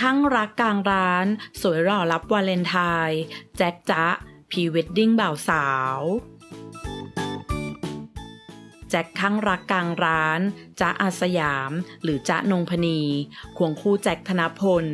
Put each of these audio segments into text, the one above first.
ข้างรักกลางร้าน สวยหล่อรับวาเลนไทน์แจ็คจ๊ะพรีเวดดิ้งบ่าวสาวแจ็คข้างรักกลางร้านจ๊ะอาสยาม หรือจ๊ะนงพนี ควงคู่แจ็คธนพล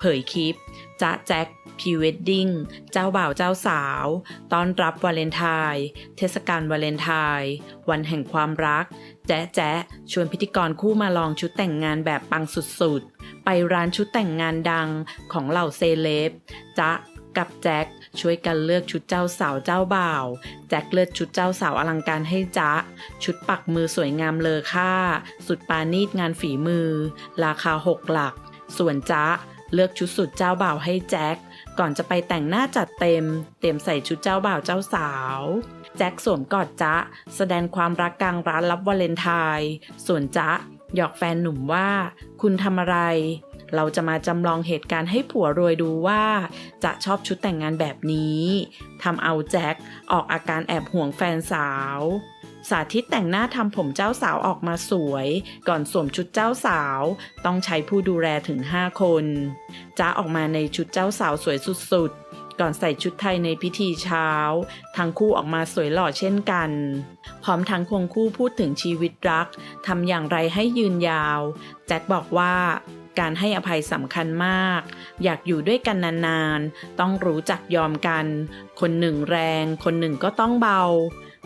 เผยคลิปจ๊ะแจ็คพีเวดดิ้งเจ้าบ่าวเจ้าสาว ต้อนรับวาเลนไทน์เทศกาลวาเลนไทน์วันแห่งความรัก แจ๊ะแจ๊ะชวนพิธีกรคู่มาลองชุดแต่งงานแบบปังสุดๆ ไปร้านชุดแต่งงานดังของเหล่าเซเลบจ๊ะกับแจ็คช่วยกันเลือกชุดเจ้าสาวเจ้าบ่าว แจ็คเลือกชุดเจ้าสาวอลังการให้จ๊ะ ชุดปักมือสวยงามเลอค่า สุดปานีตงานฝีมือ ราคาหกหลัก ส่วนจ๊ะ เลือกชุดสุดเจ้าบ่าวให้แจ็คก่อนจะไปแต่งหน้าจัดเต็ม เตรียมใส่ชุดเจ้าบ่าวเจ้าสาว แจ็คสวมกอดจ๊ะ แสดงความรักกลางร้านรับวาเลนไทน์ส่วนจ๊ะหยอกแฟนหนุ่มว่า คุณทำอะไร เราจะมาจำลองเหตุการณ์ให้ผัวรวยดูว่า จะชอบชุดแต่งงานแบบนี้ทำเอาแจ็คออกอาการแอบห่วงแฟนสาว สาธิตแต่งหน้าทำผมเจ้าสาวออกมาสวย ก่อนสวมชุดเจ้าสาว ต้องใช้ผู้ดูแลถึง 5 คนจ้าออกมาในชุดเจ้าสาวสวยสุดๆ ก่อนใส่ชุดไทยในพิธีเช้า ทั้งคู่ออกมาสวยหล่อเช่นกัน พร้อมทั้งควงคู่พูดถึงชีวิตรักทำอย่างไรให้ยืนยาว แจ็คบอกว่าการให้อภัยสำคัญมาก อยากอยู่ด้วยกันนานๆ ต้องรู้จักยอมกัน คนหนึ่งแรง คนหนึ่งก็ต้องเบา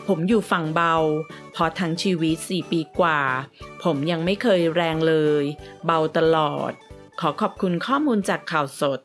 ผมอยู่ฝั่งเบาเพราะทั้งชีวิต 4 ปีกว่า ผมยังไม่เคยแรงเลย เบาตลอด ขอขอบคุณข้อมูลจากข่าวสด